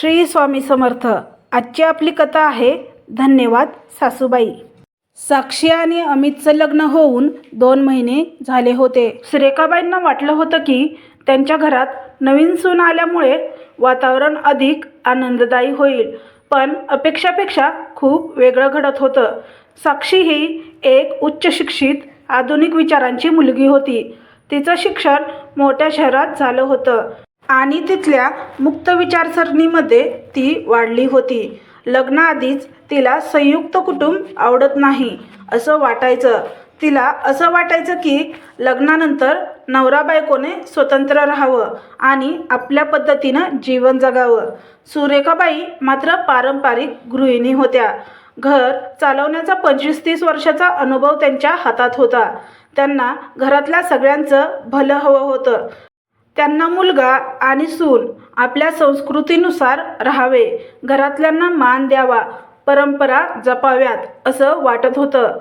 श्री स्वामी समर्थ. आजची आपली कथा आहे धन्यवाद सासूबाई. साक्षी आणि अमितचं लग्न होऊन दोन महिने झाले होते. सुरेखाबाईंना वाटलं होतं की त्यांच्या घरात नवीन सून आल्यामुळे वातावरण अधिक आनंददायी होईल. पण अपेक्षापेक्षा खूप वेगळं घडत होतं. साक्षी ही एक उच्च शिक्षित आधुनिक विचारांची मुलगी होती. तिचं शिक्षण मोठ्या शहरात झालं होतं. आणि तिथल्या मुक्त विचारसरणीमध्ये ती वाढली होती. लग्नाआधीच तिला संयुक्त कुटुंब आवडत नाही असं वाटायचं. तिला असं वाटायचं की लग्नानंतर नवरा बायकोने स्वतंत्र राहावं आणि आपल्या पद्धतीनं जीवन जगावं. सुरेखाबाई मात्र पारंपरिक गृहिणी होत्या. घर चालवण्याचा पंचवीस तीस वर्षाचा अनुभव त्यांच्या हातात होता. त्यांना घरातल्या सगळ्यांचं भलं हवं होतं. त्यांना मुलगा आणि सून आपल्या संस्कृतीनुसार राहावे. घरातल्यांना मान द्यावा परंपरा जपाव्यात असं वाटत होतं.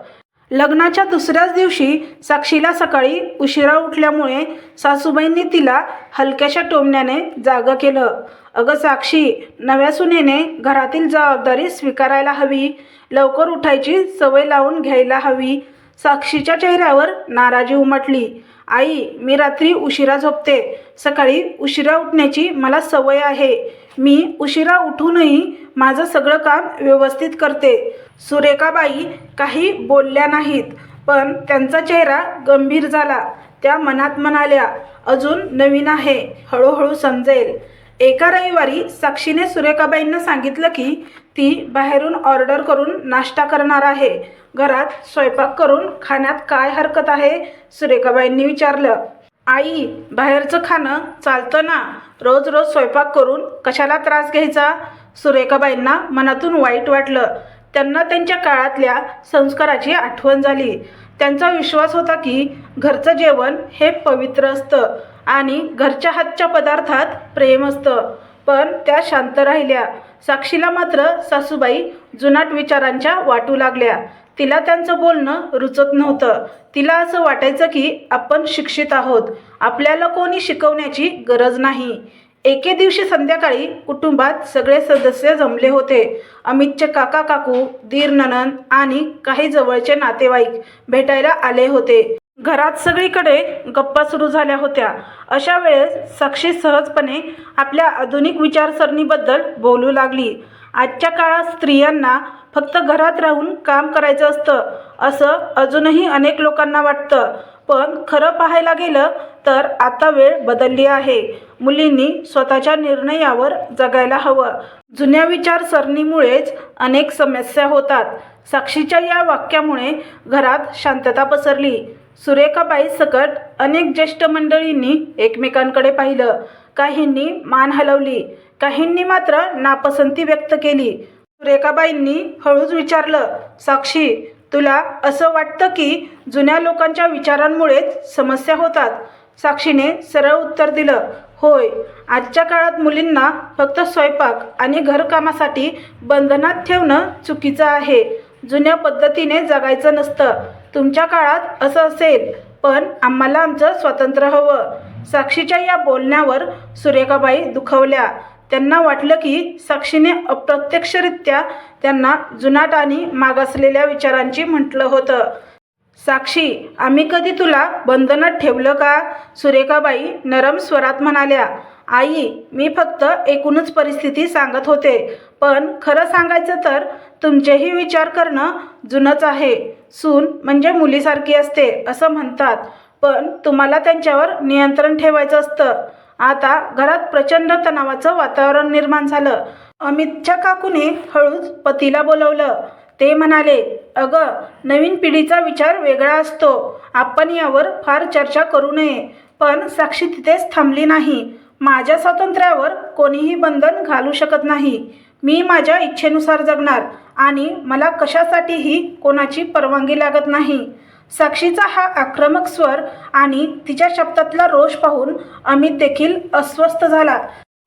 लग्नाच्या दुसऱ्याच दिवशी साक्षीला सकाळी उशिरा उठल्यामुळे सासूबाईंनी तिला हलक्याशा टोमण्याने जागं केलं. अगं साक्षी नव्या सुनेने घरातील जबाबदारी स्वीकारायला हवी. लवकर उठायची सवय लावून घ्यायला हवी. साक्षीच्या चेहऱ्यावर नाराजी उमटली. आई मी रात्री उशिरा झोपते. सकाळी उशिरा उठण्याची मला सवय आहे. मी उशिरा उठूनही माझं सगळं काम व्यवस्थित करते. सुरेखाबाई काही बोलल्या नाहीत पण त्यांचा चेहरा गंभीर झाला. त्या मनात म्हणाल्या अजून नवीन आहे हळूहळू समजेल. एका रविवारी साक्षीने सुरेखाबाईंना सांगितलं की ती बाहेरून ऑर्डर करून नाश्ता करणार आहे. घरात स्वयंपाक करून खाण्यात काय हरकत आहे? सुरेखाबाईंनी विचारलं. आई बाहेरचं खाणं चालतं ना? रोज रोज स्वयंपाक करून कशाला त्रास घ्यायचा? सुरेखाबाईंना मनातून वाईट वाटलं. त्यांना त्यांच्या काळातल्या संस्काराची आठवण झाली. त्यांचा विश्वास होता की घरचं जेवण हे पवित्र असतं आणि घरच्या हातच्या पदार्थात प्रेम असतं. पण त्या शांत राहिल्या. साक्षीला मात्र सासूबाई जुनाट विचारांच्या वाटू लागल्या. तिला त्यांचं बोलणं रुचत नव्हतं. तिला असं वाटायचं की आपण शिक्षित आहोत. आपल्याला कोणी शिकवण्याची गरज नाही. एके दिवशी संध्याकाळी कुटुंबात सगळे सदस्य जमले होते. अमितचे काका काकू दीर ननंद आणि काही जवळचे नातेवाईक भेटायला आले होते. घरात सगळीकडे गप्पा सुरू झाल्या होत्या. अशा वेळेस साक्षी सहजपणे आपल्या आधुनिक विचारसरणीबद्दल बोलू लागली. आजच्या काळात स्त्रियांना फक्त घरात राहून काम करायचं असतं असं अजूनही अनेक लोकांना वाटतं. पण खरं पाहायला गेलं तर आता वेळ बदलली आहे. मुलींनी स्वतःच्या निर्णयावर जगायला हवं. जुन्या विचारसरणीमुळेच अनेक समस्या होतात. साक्षीच्या या वाक्यामुळे घरात शांतता पसरली. सुरेखाबाई सकट अनेक ज्येष्ठ मंडळींनी एकमेकांकडे पाहिलं. काहींनी मान हलवली काहींनी मात्र नापसंती व्यक्त केली. सुरेखाबाईंनी हळूच विचारलं साक्षी तुला असं वाटतं की जुन्या लोकांच्या विचारांमुळेच समस्या होतात? साक्षीने सरळ उत्तर दिलं होय आजच्या काळात मुलींना फक्त स्वयंपाक आणि घरकामासाठी बंधनात ठेवणं चुकीचं आहे. जुन्या पद्धतीने जगायचं नसतं. तुमच्या काळात असं असेल पण आम्हाला आमचं स्वातंत्र्य हवं. साक्षीच्या या बोलण्यावर सुरेखाबाई दुखवल्या. त्यांना वाटलं की साक्षीने अप्रत्यक्षरित्या त्यांना जुनाट आणि मागासलेल्या विचारांची म्हटलं होतं. साक्षी आम्ही कधी तुला बंधनात ठेवलं का? सुरेखाबाई नरम स्वरात म्हणाल्या. आई मी फक्त एकूणच परिस्थिती सांगत होते. पण खरं सांगायचं तर तुमचेही विचार करणं जुनंच आहे. सून म्हणजे मुलीसारखी असते असं म्हणतात. पण तुम्हाला त्यांच्यावर नियंत्रण ठेवायचं असतं. आता घरात प्रचंड तणावाचं वातावरण निर्माण झालं. अमितच्या काकूने हळूच पतीला बोलवलं. ते म्हणाले अगं नवीन पिढीचा विचार वेगळा असतो. आपण यावर फार चर्चा करू नये. पण साक्षी तिथेच थांबली नाही. माझ्या स्वातंत्र्यावर कोणीही बंधन घालू शकत नाही. मी माझ्या इच्छेनुसार जगणार. आणि मला कशासाठीही कोणाची परवानगी लागत नाही. साक्षीचा हा आक्रमक स्वर आणि तिच्या शब्दातला रोष पाहून अमित देखील अस्वस्थ झाला.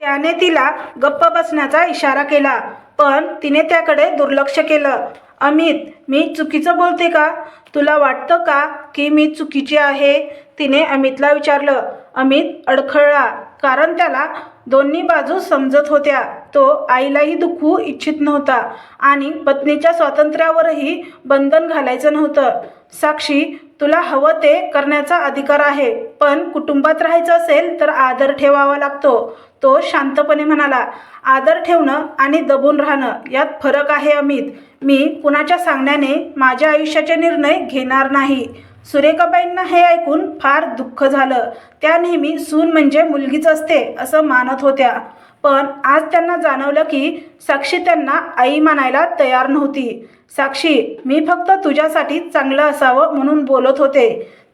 त्याने तिला गप्प बसण्याचा इशारा केला पण तिने त्याकडे दुर्लक्ष केलं. अमित मी चुकीचं बोलते का? तुला वाटतं का की मी चुकीची आहे? तिने अमितला विचारलं. अमित अडखळला. कारण त्याला दोन्ही बाजू समजत होत्या. तो आईलाही दुखवू इच्छित नव्हता आणि पत्नीच्या स्वातंत्र्यावरही बंधन घालायचं नव्हतं. साक्षी तुला हवं ते करण्याचा अधिकार आहे पण कुटुंबात राहायचं असेल तर आदर ठेवावा लागतो. तो शांतपणे म्हणाला आदर ठेवणं आणि दबून राहणं यात फरक आहे अमित. मी कुणाच्या सांगण्याने माझ्या आयुष्याचे निर्णय घेणार नाही. सुरेखाबाईंना हे ऐकून फार दुःख झालं. त्या नेहमी सून म्हणजे मुलगीच असते असं मानत होत्या. पण आज त्यांना जाणवलं की साक्षी त्यांना आई मानायला तयार नव्हती. साक्षी मी फक्त तुझ्यासाठी चांगलं असावं म्हणून बोलत होते.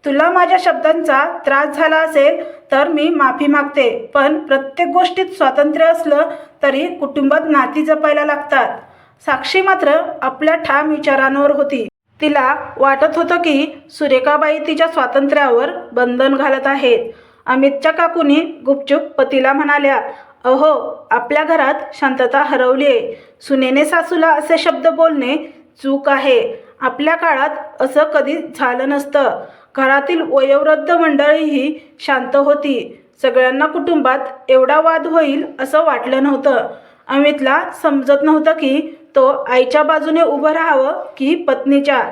तुला माझ्या शब्दांचा त्रास झाला असेल तर मी माफी मागते. पण प्रत्येक गोष्टीत स्वातंत्र्य असलं तरी कुटुंबात नाती जपायला लागतात. साक्षी मात्र आपल्या ठाम विचारांवर होती. तिला वाटत होतं की सुरेखाबाई तिच्या स्वातंत्र्यावर बंधन घालत आहेत. अमितच्या काकूनी गुपचूप पतीला म्हणाल्या अहो आपल्या घरात शांतता हरवली आहे सुनेने सासूला असे शब्द बोलणे चूक आहे. आपल्या काळात असं कधी झालं नसतं. घरातील वयोवृद्ध मंडळीही शांत होती. सगळ्यांना कुटुंबात एवढा वाद होईल असं वाटलं नव्हतं. अमितला समजत नव्हतं की तो आईच्या बाजूने उभं राहावं की पत्नीच्या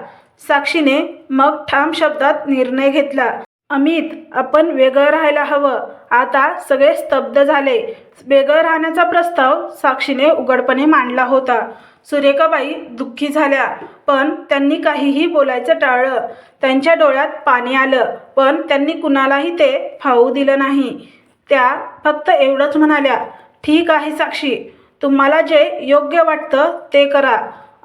साक्षीने मग ठाम शब्दात निर्णय घेतला. अमित आपण वेगळं राहायला हवं. आता सगळे स्तब्ध झाले. वेगळं राहण्याचा प्रस्ताव साक्षीने उघडपणे मांडला होता. सुरेखाबाई दुःखी झाल्या. पण त्यांनी काहीही बोलायचं टाळलं. त्यांच्या डोळ्यात पाणी आलं. पण त्यांनी कुणालाही ते फावू दिलं नाही. त्या फक्त एवढंच म्हणाल्या ठीक आहे साक्षी. तुम्हाला जे योग्य वाटतं ते करा.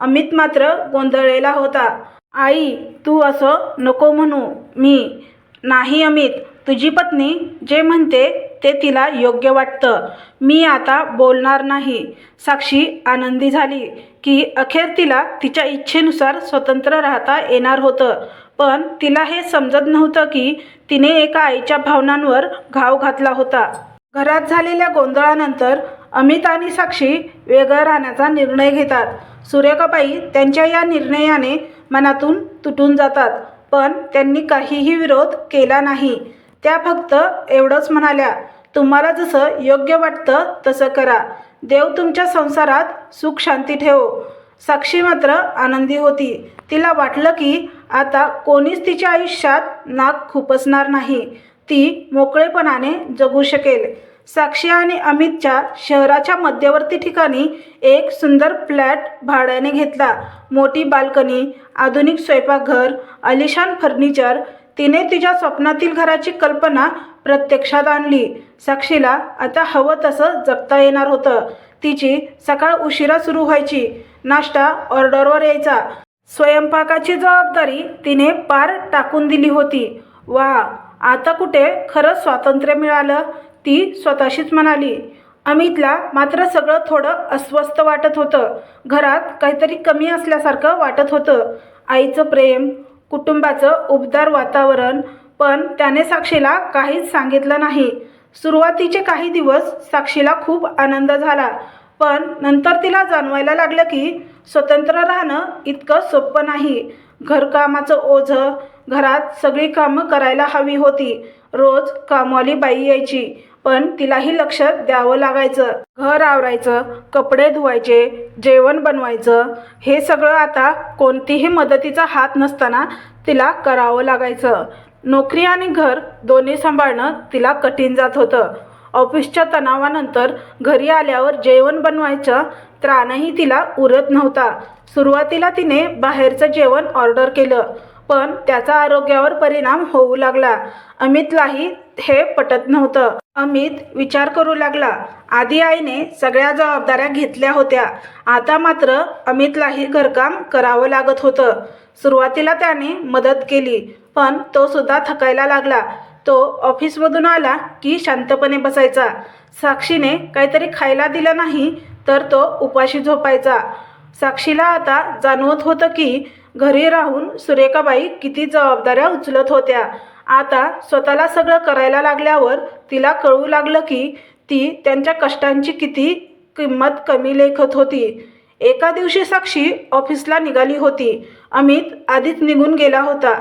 अमित मात्र गोंधळलेला होता. आई तू असं नको म्हणू. मी नाही अमित. तुझी पत्नी जे म्हणते ते तिला योग्य वाटतं. मी आता बोलणार नाही. साक्षी आनंदी झाली की अखेर तिला तिच्या इच्छेनुसार स्वतंत्र राहता येणार होतं. पण तिला हे समजत नव्हतं की तिने एका आईच्या भावनांवर घाव घातला होता. घरात झालेल्या गोंधळानंतर अमित आणि साक्षी वेगळं राहण्याचा निर्णय घेतात. सुरेखाबाई त्यांच्या या निर्णयाने मनातून तुटून जातात पण त्यांनी काहीही विरोध केला नाही. त्या फक्त एवढंच म्हणाल्या तुम्हाला जसं योग्य वाटतं तसं करा. देव तुमच्या संसारात सुख शांती ठेवो. साक्षी मात्र आनंदी होती. तिला वाटलं की आता कोणीच तिच्या आयुष्यात नाक खुपसणार नाही. ती मोकळेपणाने जगू शकेल. साक्षी आणि अमितच्या शहराच्या मध्यवर्ती ठिकाणी एक सुंदर फ्लॅट भाड्याने घेतला. मोठी बाल्कनी आधुनिक स्वयंपाकघर अलिशान फर्निचर तिने तिच्या स्वप्नातील घराची कल्पना प्रत्यक्षात आणली. साक्षीला आता हवं तसं जगता येणार होतं. तिची सकाळ उशिरा सुरू व्हायची. नाश्ता ऑर्डरवर यायचा. स्वयंपाकाची जबाबदारी तिने पार टाकून दिली होती. वा आता कुठे खरंच स्वातंत्र्य मिळालं? ती स्वतःशीच म्हणाली. अमितला मात्र सगळं थोडं अस्वस्थ वाटत होतं. घरात काहीतरी कमी असल्यासारखं वाटत होतं. आईचं प्रेम कुटुंबाचं उबदार वातावरण पण त्याने साक्षीला काहीच सांगितलं नाही. सुरुवातीचे काही दिवस साक्षीला खूप आनंद झाला पण नंतर तिला जाणवायला लागलं की स्वतंत्र राहणं इतकं सोपं नाही. घरकामाचं ओझं घरात सगळी कामं करायला हवी होती. रोज कामवाली बाई यायची. पण तिलाही लक्ष द्यावं लागायचं. घर आवरायचं कपडे धुवायचे जेवण बनवायचं हे सगळं आता कोणतीही मदतीचा हात नसताना तिला करावं लागायचं. नोकरी आणि घर दोन्ही सांभाळणं तिला कठीण जात होतं. ऑफिसच्या तणावानंतर घरी आल्यावर जेवण बनवायचं त्राणही तिला उरत नव्हता. सुरुवातीला तिने बाहेरचं जेवण ऑर्डर केलं पण त्याचा आरोग्यावर परिणाम होऊ लागला. अमितलाही हे पटत नव्हतं. अमित विचार करू लागला. आधी आईने सगळ्या जबाबदाऱ्या घेतल्या होत्या. आता मात्र अमितलाही घरकाम करावं लागत होतं. सुरुवातीला त्याने मदत केली पण तो सुद्धा थकायला लागला. तो ऑफिसमधून आला की शांतपणे बसायचा. साक्षीने काहीतरी खायला दिलं नाही तर तो उपाशी झोपायचा. साक्षीला आता जाणवत होतं की घरी राहून सुरेखाबाई किती जबाबदाऱ्या उचलत होत्या. आता स्वतःला सगळं करायला लागल्यावर तिला कळू लागलं की ती त्यांच्या कष्टांची किती किंमत कमी लेखत होती. एका दिवशी साक्षी ऑफिसला निघाली होती. अमित आधीच निघून गेला होता.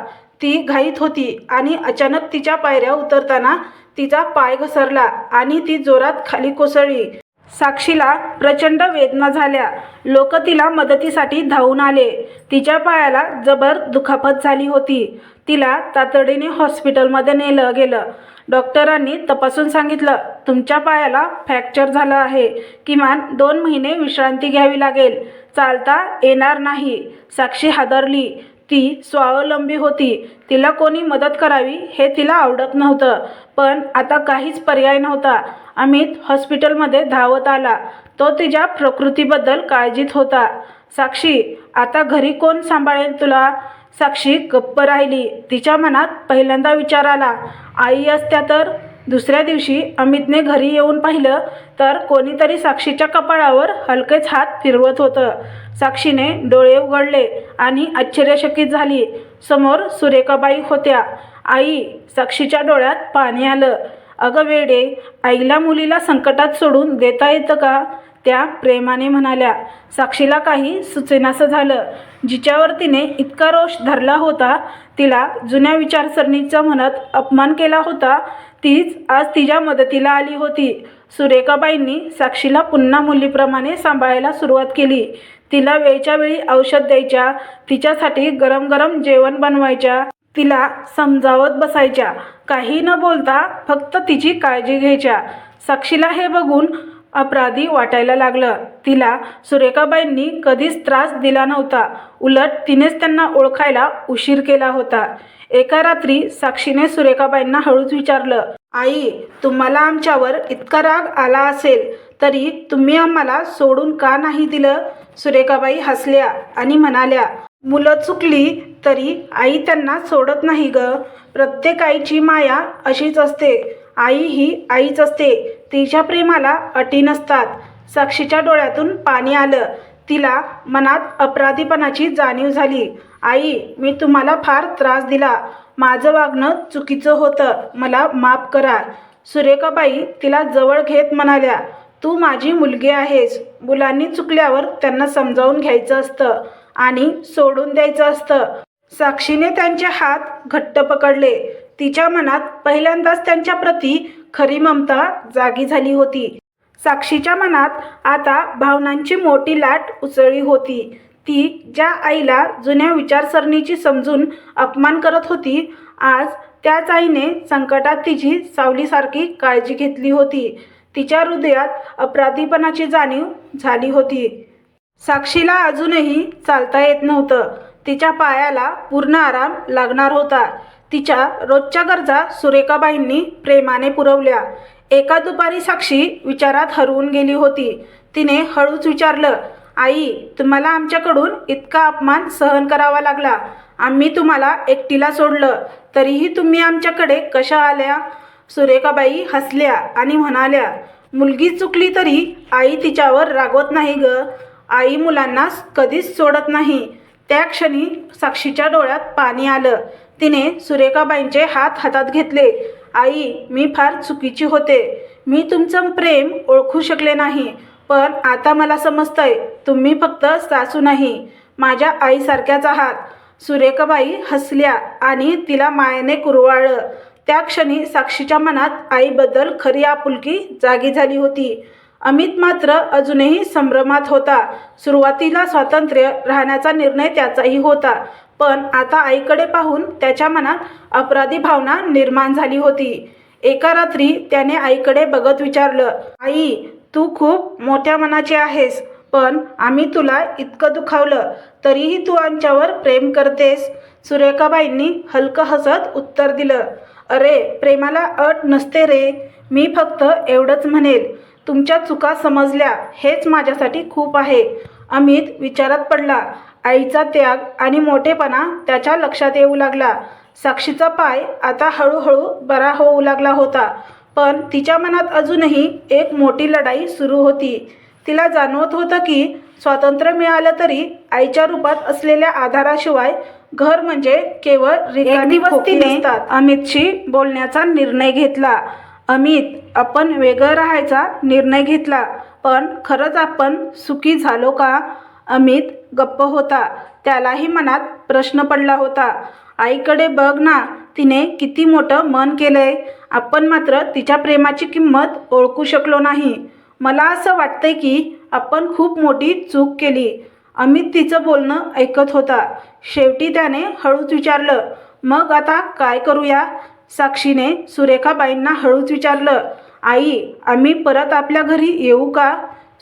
ती घाईत होती आणि अचानक तिच्या पायऱ्या उतरताना तिचा पाय घसरला आणि ती जोरात खाली कोसळली. साक्षीला प्रचंड वेदना झाल्या. लोक तिला मदतीसाठी धावून आले. तिच्या पायाला जबर दुखापत झाली होती. तिला तातडीने हॉस्पिटलमध्ये नेलं गेलं. डॉक्टरांनी तपासून सांगितलं तुमच्या पायाला फ्रॅक्चर झालं आहे. किमान दोन महिने विश्रांती घ्यावी लागेल. चालता येणार नाही. साक्षी हादरली. ती स्वावलंबी होती. तिला कोणी मदत करावी हे तिला आवडत नव्हतं. पण आता काहीच पर्याय नव्हता. अमित हॉस्पिटलमध्ये धावत आला. तो तिच्या प्रकृतीबद्दल काळजीत होता. साक्षी आता घरी कोण सांभाळेल तुला? साक्षी गप्प राहिली. तिच्या मनात पहिल्यांदा विचार आला. आई असत्या तर? दुसऱ्या दिवशी अमितने घरी येऊन पाहिलं तर कोणीतरी साक्षीच्या कपाळावर हलकेच हात फिरवत होतं. साक्षीने डोळे उघडले आणि आश्चर्यचकित झाली. समोर सुरेखाबाई होत्या. आई साक्षीच्या डोळ्यात पाणी आलं. अगं वेडे आईला मुलीला संकटात सोडून देता येतं का? त्या प्रेमाने म्हणाल्या साक्षीला काही सुचेनासं झालं. जिच्यावर तिने इतका रोष धरला होता तिला जुन्या विचारसरणीचा म्हणत अपमान केला होता तीच आज तिच्या मदतीला आली होती. सुरेखाबाईंनी साक्षीला पुन्हा मुलीप्रमाणे सांभाळायला सुरुवात केली. तिला वेळच्या वेळी औषध द्यायच्या तिच्यासाठी गरम गरम जेवण बनवायच्या तिला समजावत बसायच्या. काही न बोलता फक्त तिची काळजी घ्यायच्या. साक्षीला हे बघून अपराधी वाटायला लागलं. तिला सुरेखाबाईंनी कधीच त्रास दिला नव्हता. उलट तिनेच त्यांना ओळखायला उशीर केला होता. एका रात्री साक्षीने सुरेखाबाईंना हळूच विचारलं आई तुम्हाला आमच्यावर इतका राग आला असेल तरी तुम्ही आम्हाला सोडून का नाही दिलं? सुरेखाबाई हसल्या आणि म्हणाल्या मुलं चुकली तरी आई त्यांना सोडत नाही ग. प्रत्येक आईची माया अशीच असते. आई ही आईच असते. तिच्या प्रेमाला अटी नसतात. साक्षीच्या डोळ्यातून पाणी आलं. तिला मनात अपराधीपणाची जाणीव झाली. आई मी तुम्हाला फार त्रास दिला. माझं वागणं चुकीचं होतं. मला माफ करा. सुरेखाबाई तिला जवळ घेत म्हणाल्या तू माझी मुलगी आहेस. मुलांनी चुकल्यावर त्यांना समजावून घ्यायचं असतं आणि सोडून द्यायचं असतं. साक्षीने त्यांचे हात घट्ट पकडले. तिच्या मनात पहिल्यांदाच त्यांच्या प्रती खरी ममता जागी झाली होती. साक्षीच्या मनात आता भावनांची मोठी लाट उसळली होती. ती ज्या आईला जुन्या विचारसरणीची समजून अपमान करत होती आज त्याच आईने संकटात तिची सावलीसारखी काळजी घेतली होती. तिच्या हृदयात अपराधीपणाची जाणीव झाली होती. साक्षीला अजूनही चालता येत नव्हतं. तिच्या पायाला पूर्ण आराम लागणार होता. तिच्या रोजच्या गरजा सुरेखाबाईंनी प्रेमाने पुरवल्या. एका दुपारी साक्षी विचारात हरवून गेली होती. तिने हळूच विचारलं आई तुम्हाला आमच्याकडून इतका अपमान सहन करावा लागला. आम्ही तुम्हाला एकटीला सोडलं. तरीही तुम्ही आमच्याकडे कशा आल्या? सुरेखाबाई हसल्या आणि म्हणाल्या मुलगी चुकली तरी आई तिच्यावर रागवत नाही ग. आई मुलांना कधीच सोडत नाही. त्या क्षणी साक्षीच्या डोळ्यात पाणी आलं. तिने सुरेखाबाईंचे हात हातात घेतले. आई मी फार चुकीची होते. मी तुमचं प्रेम ओळखू शकले नाही. पण आता मला समजतंय तुम्ही फक्त सासू नाही. माझ्या आईसारख्याच आहात. सुरेखाबाई हसल्या आणि तिला मायाने कुरवाळलं. त्या क्षणी साक्षीच्या मनात आईबद्दल खरी आपुलकी जागी झाली होती. अमित मात्र अजूनही संभ्रमात होता. सुरुवातीला स्वातंत्र्य राहण्याचा निर्णय त्याचाही होता. पण आता आईकडे पाहून त्याच्या मनात अपराधी भावना निर्माण झाली होती. एका रात्री त्याने आईकडे बघत विचारलं आई तू खूप मोठ्या मनाची आहेस पण आम्ही तुला इतकं दुखावलं तरीही तू आमच्यावर प्रेम करतेस. सुरेखाबाईंनी हलकं हसत उत्तर दिलं अरे प्रेमाला अट नसते रे. मी फक्त एवढंच म्हणेल तुमच्या चुका समजल्या हेच माझ्यासाठी खूप आहे. अमित विचारात पडला आईचा त्याग आणि मोठेपणा त्याच्या लक्षात येऊ लागला. साक्षीचा पाय आता हळूहळू बरा होऊ लागला होता पण तिच्या मनात अजूनही एक मोठी लढाई सुरू होती. तिला जाणवत होतं की स्वातंत्र्य मिळालं तरी आईच्या रूपात असलेल्या आधाराशिवाय घर म्हणजे केवळ अमितशी बोलण्याचा निर्णय घेतला. अमित आपण वेगळं राहायचा निर्णय घेतला पण खरंच आपण सुखी झालो का? अमित गप्प होता. त्यालाही मनात प्रश्न पडला होता. आईकडे बघ ना तिने किती मोठं मन केलंय. आपण मात्र तिच्या प्रेमाची किंमत ओळखू शकलो नाही. मला असं वाटतंय की आपण खूप मोठी चूक केली. अमित तिचं बोलणं ऐकत होता. शेवटी त्याने हळूच विचारलं मग आता काय करूया? साक्षीने सुरेखाबाईंना हळूच विचारलं आई आम्ही परत आपल्या घरी येऊ का?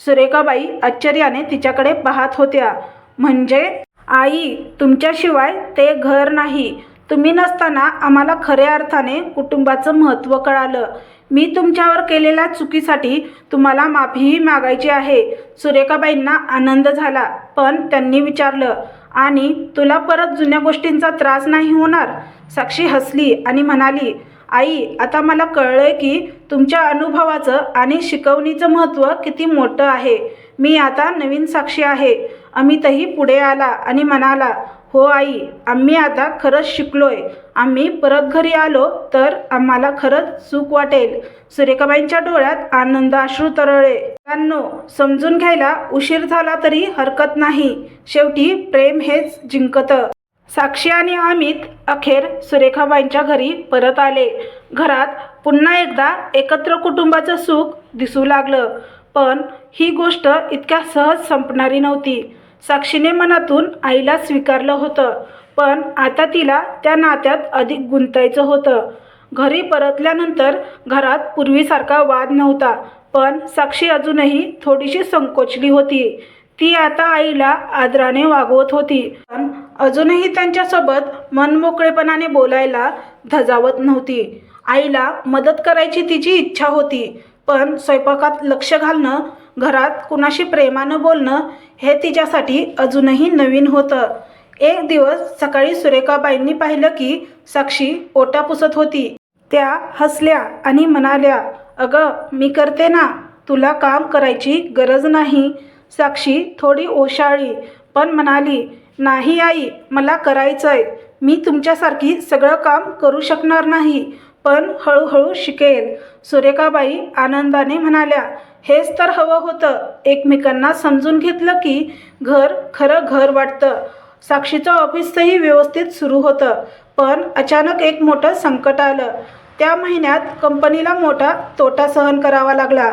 सुरेखाबाई आश्चर्याने तिच्याकडे पाहत होत्या. म्हणजे? आई तुमच्याशिवाय ते घर नाही. तुम्ही नसताना आम्हाला खऱ्या अर्थाने कुटुंबाचं महत्त्व कळालं. मी तुमच्यावर केलेल्या चुकीसाठी तुम्हाला माफीही मागायची आहे. सुरेखाबाईंना आनंद झाला पण त्यांनी विचारलं आणि तुला परत जुन्या गोष्टींचा त्रास नाही होणार? साक्षी हसली आणि म्हणाली आई आता मला कळलंय की तुमच्या अनुभवाचं आणि शिकवणीचं महत्त्व किती मोठं आहे. मी आता नवीन साक्षी आहे. अमितही पुढे आला आणि म्हणाला हो आई आम्ही आता खरंच शिकलोय. आम्ही परत घरी आलो तर आम्हाला खरंच चूक वाटेल. सुरेखाबाईंच्या डोळ्यात आनंद अश्रू तरळे त्यांनो समजून घ्यायला उशीर झाला तरी हरकत नाही. शेवटी प्रेम हेच जिंकतं. साक्षी आणि अमित अखेर सुरेखाबाईंच्या घरी परत आले. घरात पुन्हा एकदा एकत्र कुटुंबाचं सुख दिसू लागलं. पण ही गोष्ट इतक्या सहज संपणारी नव्हती. साक्षीने मनातून आईला स्वीकारलं होतं पण आता तिला त्या नात्यात अधिक गुंतायचं होतं. घरी परतल्यानंतर घरात पूर्वीसारखा वाद नव्हता पण साक्षी अजूनही थोडीशी संकोचली होती. ती आता आईला आदराने वागवत होती. पण अजूनही त्यांच्यासोबत मनमोकळेपणाने बोलायला धजावत नव्हती. आईला मदत करायची तिची इच्छा होती पण स्वयंपाकात लक्ष घालणं घरात कुणाशी प्रेमानं बोलणं हे तिच्यासाठी अजूनही नवीन होतं. एक दिवस सकाळी सुरेखाबाईंनी पाहिलं की साक्षी ओटा पुसत होती. त्या हसल्या आणि म्हणाल्या अगं मी करते ना. तुला काम करायची गरज नाही. साक्षी थोडी ओशाळी पण म्हणाली नाही आई मला करायचं आहे मी तुमच्यासारखी सगळं काम करू शकणार नाही पण हळूहळू शिकेल. सुरेखाबाई आनंदाने म्हणाल्या हेच तर हवं होतं. एकमेकांना समजून घेतलं की घर खरं घर वाटतं. साक्षीचं ऑफिसही व्यवस्थित सुरू होतं पण अचानक एक मोठं संकट आलं. त्या महिन्यात कंपनीला मोठा तोटा सहन करावा लागला.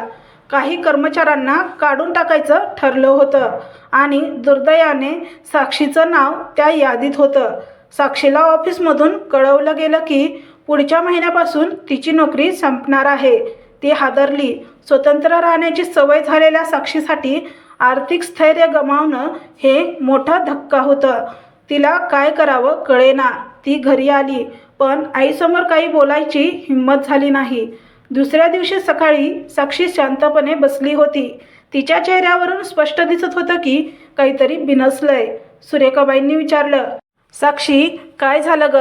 काही कर्मचाऱ्यांना काढून टाकायचं ठरलं होतं आणि दुर्दैवाने साक्षीचं नाव त्या यादीत होतं. साक्षीला ऑफिसमधून कळवलं गेलं की पुढच्या महिन्यापासून तिची नोकरी संपणार आहे. ती हादरली. स्वतंत्र राहण्याची सवय झालेल्या साक्षीसाठी आर्थिक स्थैर्य गमावणं हे मोठा धक्का होतं. तिला काय करावं कळेना. ती घरी आली पण आईसमोर काही बोलायची हिंमत झाली नाही. दुसऱ्या दिवशी सकाळी साक्षी शांतपणे बसली होती. तिच्या चेहऱ्यावरून स्पष्ट दिसत होतं की काहीतरी बिनसलंय. सुरेखाबाईंनी विचारलं साक्षी काय झालं ग?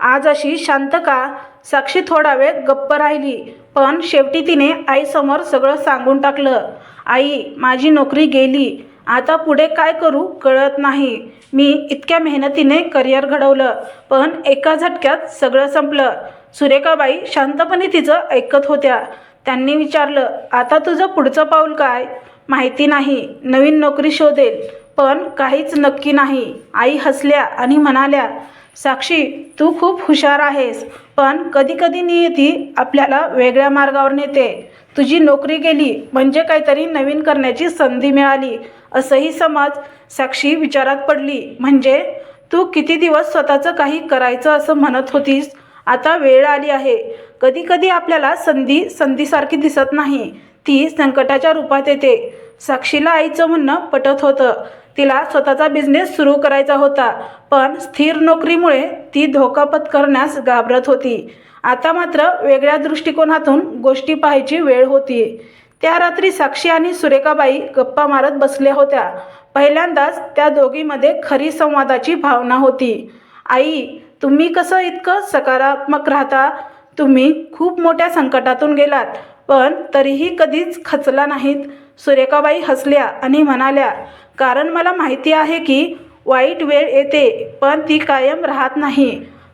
आज अशी शांत का साक्षी थोडा वेळ गप्प राहिली पण शेवटी तिने आईसमोर सगळं सांगून टाकलं. आई माझी नोकरी गेली. आता पुढे काय करू कळत नाही. मी इतक्या मेहनतीने करिअर घडवलं पण एका झटक्यात सगळं संपलं. सुरेखाबाई शांतपणे तिचं ऐकत होत्या. त्यांनी विचारलं आता तुझं पुढचं पाऊल काय? माहिती नाही. नवीन नोकरी शोधेल. पण काहीच नक्की नाही. आई हसल्या आणि म्हणाल्या साक्षी तू खूप हुशार आहेस. पण कधीकधी नियती आपल्याला वेगळ्या मार्गावर नेते. तुझी नोकरी गेली म्हणजे काहीतरी नवीन करण्याची संधी मिळाली. असंही समज साक्षी विचारात पडली. म्हणजे? तू किती दिवस स्वतःचं काही करायचं असं म्हणत होतीस? आता वेळ आली आहे. कधी कधी आपल्याला संधी संधीसारखी दिसत नाही. ती संकटाच्या रूपात येते. साक्षीला आईचं म्हणणं पटत होतं. तिला स्वतःचा बिझनेस सुरू करायचा होता. पण स्थिर नोकरीमुळे ती धोका पत्करण्यास घाबरत होती. आता मात्र वेगळ्या दृष्टिकोनातून गोष्टी पाहायची वेळ होती. त्या रात्री साक्षी आणि सुरेखाबाई गप्पा मारत बसल्या होत्या. पहिल्यांदाच त्या दोघीमध्ये खरी संवादाची भावना होती. आई तुम्ही कसं इतकं सकारात्मक राहता? तुम्ही खूप मोठ्या संकटातून गेलात. पण तरीही कधीच खचला नाहीत. सुरेखाबाई हसल्या आणि म्हणाल्या कारण मला माहिती आहे की वाईट वेळ येते पण ती कायम राहत नाही.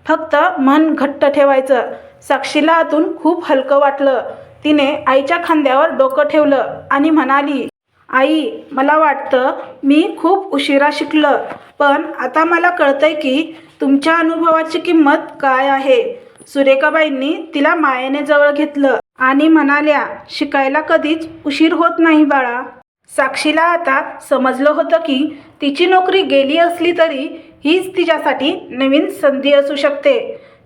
फक्त मन घट्ट ठेवायचं. साक्षीला आतून खूप हलकं वाटलं. तिने आईच्या खांद्यावर डोकं ठेवलं आणि म्हणाली आई मला वाटतं मी खूप उशिरा शिकलं पण आता मला कळतंय की तुमच्या अनुभवाची किंमत काय आहे. सुरेखाबाईंनी तिला मायेने जवळ घेतलं आणि म्हणाल्या शिकायला कधीच उशीर होत नाही बाळा. साक्षीला आता समजलं होतं की तिची नोकरी गेली असली तरी हीच तिच्यासाठी नवीन संधी असू शकते.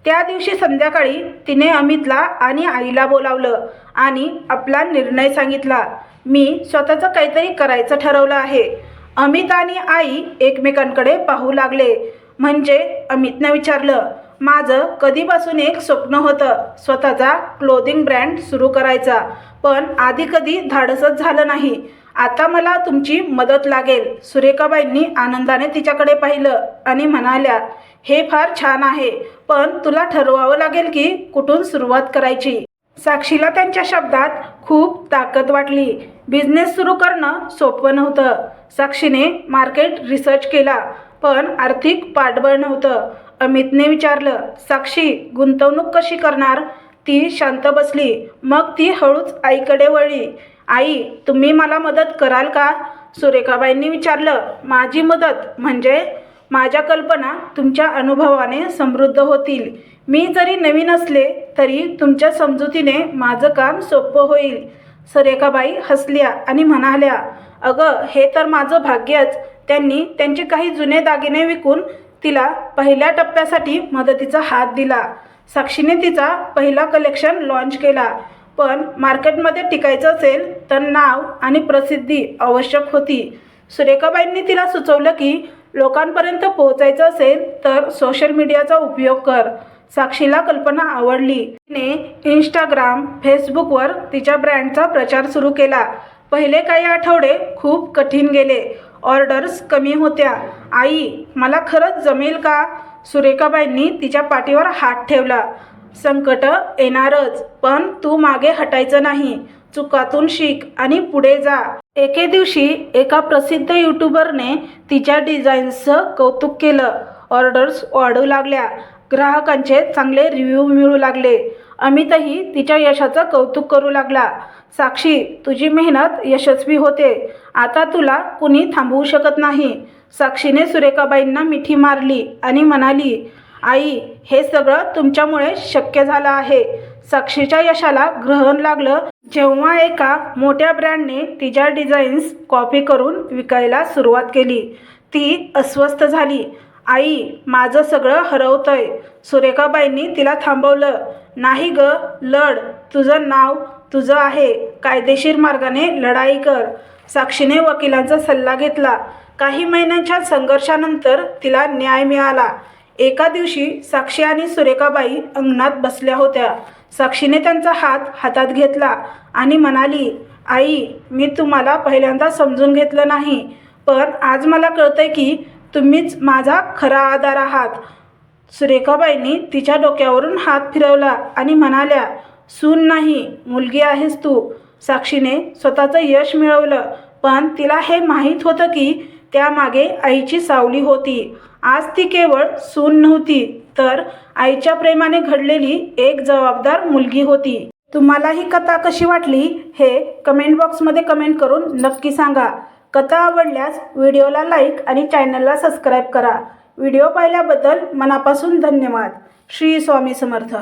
त्या दिवशी संध्याकाळी तिने अमितला आणि आईला बोलावलं आणि आपला निर्णय सांगितला. मी स्वतःचं काहीतरी करायचं ठरवलं आहे. अमित आणि आई एकमेकांकडे पाहू लागले. म्हणजे अमितनं विचारलं माझं कधीपासून एक स्वप्न होतं स्वतःचा क्लोदिंग ब्रँड सुरू करायचा. पण आधी कधी धाडसच झालं नाही. आता मला तुमची मदत लागेल. सुरेखाबाईंनी आनंदाने तिच्याकडे पाहिलं आणि म्हणाल्या हे फार छान आहे. पण तुला ठरवावं लागेल की कुठून सुरुवात करायची. साक्षीला त्यांच्या शब्दात खूप ताकद वाटली. बिझनेस सुरू करणं सोपं नव्हतं. साक्षीने मार्केट रिसर्च केला पण आर्थिक पाठबळ नव्हतं. अमितने विचारलं साक्षी गुंतवणूक कशी करणार? ती शांत बसली. मग ती हळूच आईकडे वळली. आई तुम्ही मला मदत कराल का? सुरेखाबाईंनी विचारलं. माझी मदत म्हणजे माझ्या कल्पना तुमच्या अनुभवाने समृद्ध होतील. मी जरी नवीन असले तरी तुमच्या समजुतीने माझं काम सोपं होईल. सुरेखाबाई हसल्या आणि म्हणाल्या अगं हे तर माझं भाग्यच. त्यांनी त्यांचे काही जुने दागिने विकून तिला पहिल्या टप्प्यासाठी मदतीचा हात दिला. साक्षीने तिचा पहिला कलेक्शन लॉन्च केला. पण मार्केटमध्ये टिकायचं असेल तर नाव आणि प्रसिद्धी आवश्यक होती. सुरेखाबाईंनी तिला सुचवलं की लोकांपर्यंत पोहोचायचं असेल तर सोशल मीडियाचा उपयोग कर साक्षीला कल्पना आवडली. तिने इंस्टाग्राम फेसबुकवर तिच्या ब्रँडचा प्रचार सुरू केला. पहिले काही आठवडे खूप कठीण गेले. ऑर्डर्स कमी होत्या. आई मला खरंच जमेल का? सुरेखाबाईंनी तिच्या पाठीवर हात ठेवला. संकट येणारच पण तू मागे हटायचं नाही. चुकातून शिक आणि पुढे जा. एके दिवशी एका प्रसिद्ध यूट्यूबरने तिच्या डिझाईन्सचं कौतुक केलं. ऑर्डर्स वाढू लागल्या. ग्राहकांचे चांगले रिव्ह्यू मिळू लागले. अमितही तिच्या यशाचं कौतुक करू लागला. साक्षी तुझी मेहनत यशस्वी होते. आता तुला कुणी थांबवू शकत नाही. साक्षीने सुरेखाबाईंना मिठी मारली आणि म्हणाली आई हे सगळं तुमच्यामुळे शक्य झालं आहे. साक्षीच्या यशाला ग्रहण लागलं जेव्हा एका मोठ्या ब्रँडने तिच्या डिझाईन्स कॉपी करून विकायला सुरुवात केली. ती अस्वस्थ झाली. आई माझं सगळं हरवतंय. सुरेखाबाईंनी तिला थांबवलं. नाही ग लढ. तुझं नाव तुझं आहे. कायदेशीर मार्गाने लढाई कर. साक्षीने वकिलांचा सल्ला घेतला. काही महिन्यांच्या संघर्षानंतर तिला न्याय मिळाला. एका दिवशी साक्षी आणि सुरेखाबाई अंगणात बसल्या होत्या. साक्षीने त्यांचा हात हातात घेतला आणि म्हणाली आई मी तुम्हाला पहिल्यांदा समजून घेतलं नाही पण आज मला कळतंय की तुम्हीच माझा खरा आधार आहात. सुरेखाबाईंनी तिच्या डोक्यावरून हात फिरवला आणि म्हणाल्या सून नाही मुलगी आहेस तू. साक्षीने स्वतःचं यश मिळवलं पण तिला हे माहीत होतं की त्यामागे आईची सावली होती. आज ती केवळ सून नव्हती तर आईच्या प्रेमाने घडलेली एक जबाबदार मुलगी होती. तुम्हाला ही कथा कशी वाटली हे कमेंट बॉक्समध्ये कमेंट करून नक्की सांगा. कथा आवडल्यास व्हिडिओला लाईक आणि चॅनलला सबस्क्राईब करा. व्हिडिओ पाहिल्याबद्दल मनापासून धन्यवाद. श्री स्वामी समर्थ.